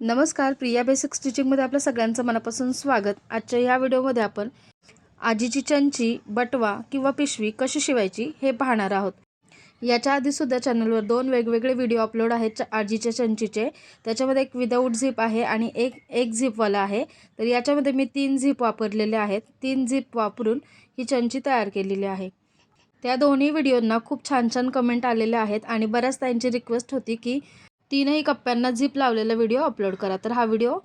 नमस्कार प्रिया बेसिक स्टिचिंगमध्ये आपल्या सगळ्यांचं मनापासून स्वागत. आजच्या या व्हिडिओमध्ये आपण आजीची चंची बटवा किंवा पिशवी कशी शिवायची हे पाहणार आहोत. याच्या आधीसुद्धा चॅनलवर दोन वेगवेगळे व्हिडिओ अपलोड आहेत आजीच्या चंचीचे. त्याच्यामध्ये एक विदाऊट झिप आहे आणि एक एक झिपवाला आहे. तर याच्यामध्ये मी तीन झिप वापरलेले आहेत. तीन झिप वापरून ही चंची तयार केलेली आहे. त्या दोन्ही व्हिडिओंना खूप छान छान कमेंट आलेल्या आहेत आणि बऱ्याच त्यांची रिक्वेस्ट होती की तीनही कप्प्यांना झिप लावलेला व्हिडिओ अपलोड करा. तर हा व्हिडिओ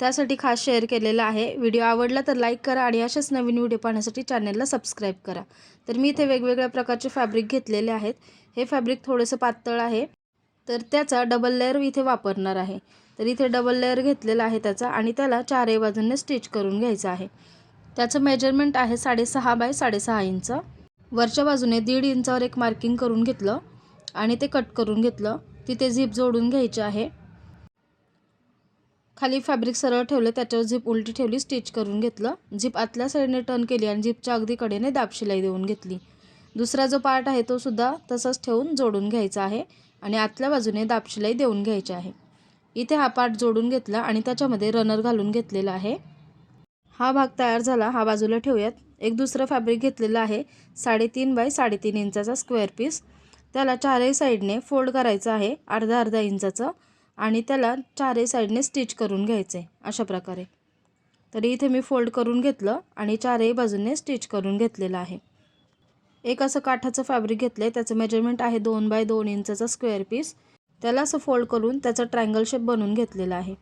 त्यासाठी खास शेअर केलेला आहे. व्हिडिओ आवडला तर लाईक करा आणि असेच नवीन व्हिडिओ पाहण्यासाठी चॅनलला सबस्क्राईब करा. तर मी इथे वेगवेगळ्या प्रकारचे फॅब्रिक घेतलेले आहेत. हे फॅब्रिक थोडंसं पातळ आहे. तर त्याचा डबल लेअर इथे वापरणार आहे. तर इथे डबल लेअर घेतलेला आहे त्याचा आणि त्याला चारही बाजूने स्टिच करून घ्यायचं आहे. त्याचं मेजरमेंट आहे साडेसहा बाय साडेसहा इंच. वरच्या बाजूने दीड इंचावर एक मार्किंग करून घेतलं आणि ते कट करून घेतलं. तिथे झिप जोडून घ्यायची आहे. खाली फॅब्रिक सरळ ठेवलं त्याच्यावर झिप उलटी ठेवली स्टिच करून घेतलं. झिप आतल्या साईडने टर्न केली आणि झिपच्या अगदी कडेने दाब शिलाई देऊन घेतली. दुसरा जो पार्ट आहे तो सुद्धा तसंच ठेवून जोडून घ्यायचा आहे आणि आतल्या बाजूने दाब शिलाई देऊन घ्यायची आहे. इथे हा पार्ट जोडून घेतला आणि त्याच्यामध्ये रनर घालून घेतलेला आहे. हा भाग तयार झाला हा बाजूला ठेवूयात. एक दुसरं फॅब्रिक घेतलेलं आहे साडेतीन बाय साडेतीन इंचाचा स्क्वेअर पीस. त्याला चारही साईडने फोल्ड करायचं आहे अर्धा अर्धा इंचाचं आणि त्याला चारही साईडने स्टिच करून घ्यायचं आहे अशा प्रकारे. तर इथे मी फोल्ड करून घेतलं आणि चारही बाजूने स्टिच करून घेतलेलं आहे. एक असं काठाचं फॅब्रिक घेतलं आहे त्याचं मेजरमेंट आहे दोन बाय दोन इंचाचा स्क्वेअर पीस त्याला असं फोल्ड करून त्याचा ट्रँगल शेप बनवून घेतलेला आहे.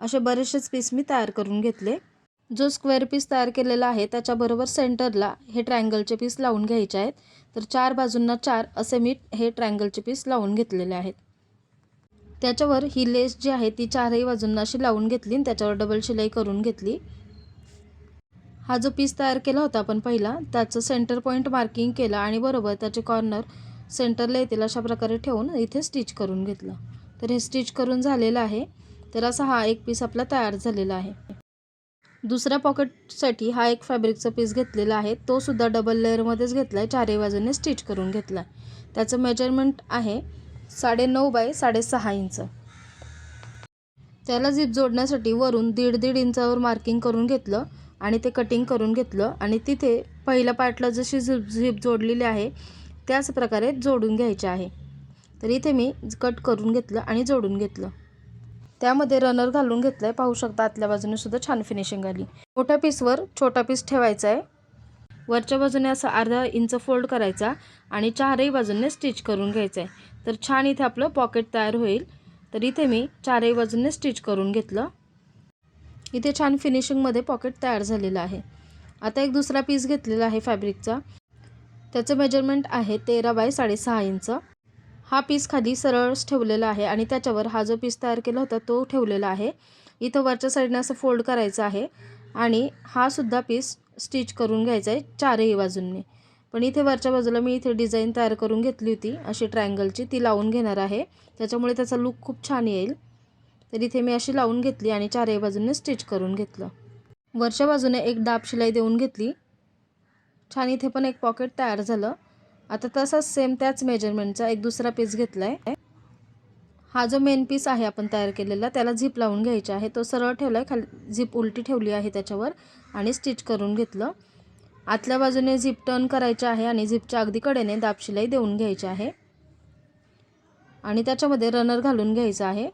असे बरेचसेच पीस मी तयार करून घेतले. जो स्क्वेअर पीस तयार केलेला आहे त्याच्याबरोबर सेंटरला हे ट्रँगलचे पीस लावून घ्यायचे आहेत. तर चार बाजूंना चार असे मी हे ट्रँगलचे पीस लावून घेतलेले आहेत. त्याच्यावर ही लेस जी आहे ती चारही बाजूंना अशी लावून घेतली आणि त्याच्यावर डबल शिलाई करून घेतली. हा जो पीस तयार केला होता आपण पहिला त्याचं सेंटर पॉईंट मार्किंग केलं आणि बरोबर त्याचे कॉर्नर सेंटरला येतील अशा प्रकारे ठेवून इथे स्टिच करून घेतलं. तर हे स्टिच करून झालेलं आहे. तर असा हा एक पीस आपला तयार झालेला आहे. दुसऱ्या पॉकेटसाठी हा एक फॅब्रिकचा पीस घेतलेला आहे. तो सुद्धा डबल लेअरमध्येच घेतला आहे चारही बाजूने स्टिच करून घेतला आहे त्याचं मेजरमेंट आहे साडेनऊ बाय साडेसहा इंच त्याला झिप जोडण्यासाठी वरून दीड दीड इंचावर मार्किंग करून घेतलं आणि ते कटिंग करून घेतलं आणि तिथे पहिल्या पार्टला जशी झिप झिप जोडलेली आहे त्याच प्रकारे जोडून घ्यायचे आहे. तर इथे मी कट करून घेतलं आणि जोडून घेतलं. त्यामध्ये रनर घालून घेतलं आहे पाहू शकता आतल्या बाजूने सुद्धा छान फिनिशिंग आली. मोठ्या पीसवर छोटा पीस ठेवायचा आहे वरच्या बाजूने असं अर्धा इंच फोल्ड करायचा आणि चारही बाजूने स्टिच करून घ्यायचं आहे तर छान इथे आपलं पॉकेट तयार होईल. तर इथे मी चारही बाजूने स्टिच करून घेतलं. इथे छान फिनिशिंगमध्ये पॉकेट तयार झालेलं आहे. आता एक दुसरा पीस घेतलेला आहे फॅब्रिकचा त्याचं मेजरमेंट आहे तेरा बाय साडेसहा इंच हा पीस खाली सरळच ठेवलेला आहे आणि त्याच्यावर हा जो पीस तयार केला होता तो ठेवलेला आहे. इथं वरच्या साईडने असं फोल्ड करायचं आहे आणि हा सुद्धा पीस स्टिच करून घ्यायचा आहे चारही बाजूंनी. पण इथे वरच्या बाजूला मी इथे डिझाईन तयार करून घेतली होती अशी ट्रायंगलची ती लावून घेणार आहे. त्याच्यामुळे त्याचा लुक खूप छान येईल. तर इथे मी अशी लावून घेतली आणि चारही बाजूने स्टिच करून घेतलं. वरच्या बाजूने एक डाब शिलाई देऊन घेतली. छान इथे पण एक पॉकेट तयार झालं. आता तसाच सेम त्याच मेजरमेंटचा एक दुसरा पीस घेतला आहे हा जो मेन पीस आहे आपण तयार केलेला त्याला झिप लावून घ्यायचा आहे. तो सरळ ठेवला आहे खाली झिप उलटी ठेवली आहे त्याच्यावर आणि स्टिच करून घेतलं. आतल्या बाजूने झिप टर्न करायची आहे आणि झिपच्या अगदी कडेने दाबशिलाई देऊन घ्यायची आहे. आणि त्याच्यामध्ये रनर घालून घ्यायचा आहे.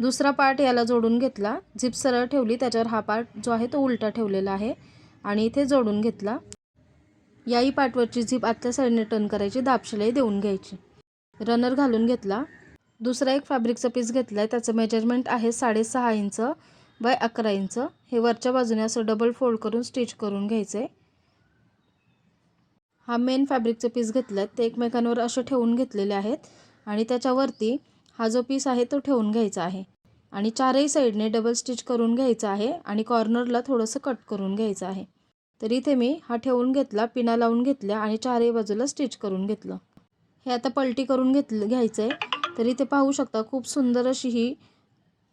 दुसरा पार्ट याला जोडून घेतला. झिप सरळ ठेवली त्याच्यावर हा पार्ट जो आहे तो उलटा ठेवलेला आहे. आणि इथे जोडून घेतला. याही पार्टवरची झिप आतल्या साईडने टर्न करायची दाबशिलाई देऊन घ्यायची. रनर घालून घेतला. दुसरा एक फॅब्रिकचा पीस घेतला आहे त्याचं मेजरमेंट आहे साडेसहा इंच बाय अकरा इंच. हे वरच्या बाजूने असं डबल फोल्ड करून स्टिच करून घ्यायचं. आहे हा मेन फॅब्रिकचं पीस घेतलं आहे ते एकमेकांवर असे ठेवून घेतलेले आहेत आणि त्याच्यावरती हा जो पीस आहे तो ठेवून घ्यायचा आहे. आणि चारही साईडने डबल स्टिच करून घ्यायचं आहे आणि कॉर्नरला थोडंसं कट करून घ्यायचं आहे. तर इथे मी हा ठेवून घेतला पिना लावून घेतल्या आणि चारही बाजूला स्टिच करून घेतलं. हे आता पलटी करून घेतलं घ्यायचं आहे तर इथे पाहू शकता खूप सुंदर अशी ही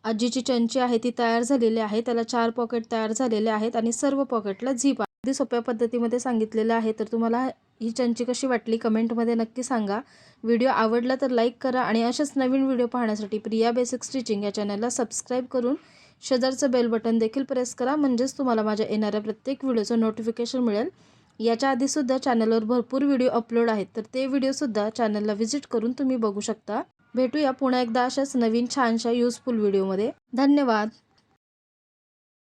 आजीची चंची आहे ती तयार झालेली आहे. त्याला चार पॉकेट तयार झालेले आहेत आणि सर्व पॉकेटला झीप अगदी सोप्या पद्धतीमध्ये सांगितलेलं आहे. तर तुम्हाला ही चंची कशी वाटली कमेंटमध्ये नक्की सांगा. व्हिडिओ आवडला तर लाईक करा आणि असेच नवीन व्हिडिओ पाहण्यासाठी प्रिया बेसिक स्टिचिंग या चॅनलला सबस्क्राईब करून शेजारचं बेल बटन देखील प्रेस करा. म्हणजेच तुम्हाला माझ्या येणाऱ्या प्रत्येक व्हिडिओचं नोटिफिकेशन मिळेल. याच्या आधीसुद्धा चॅनलवर भरपूर व्हिडिओ अपलोड आहेत. तर ते व्हिडिओसुद्धा चॅनलला व्हिजिट करून तुम्ही बघू शकता. भेटूया पुन्हा एकदा अशाच नवीन छानशा युजफुल व्हिडिओमध्ये धन्यवाद.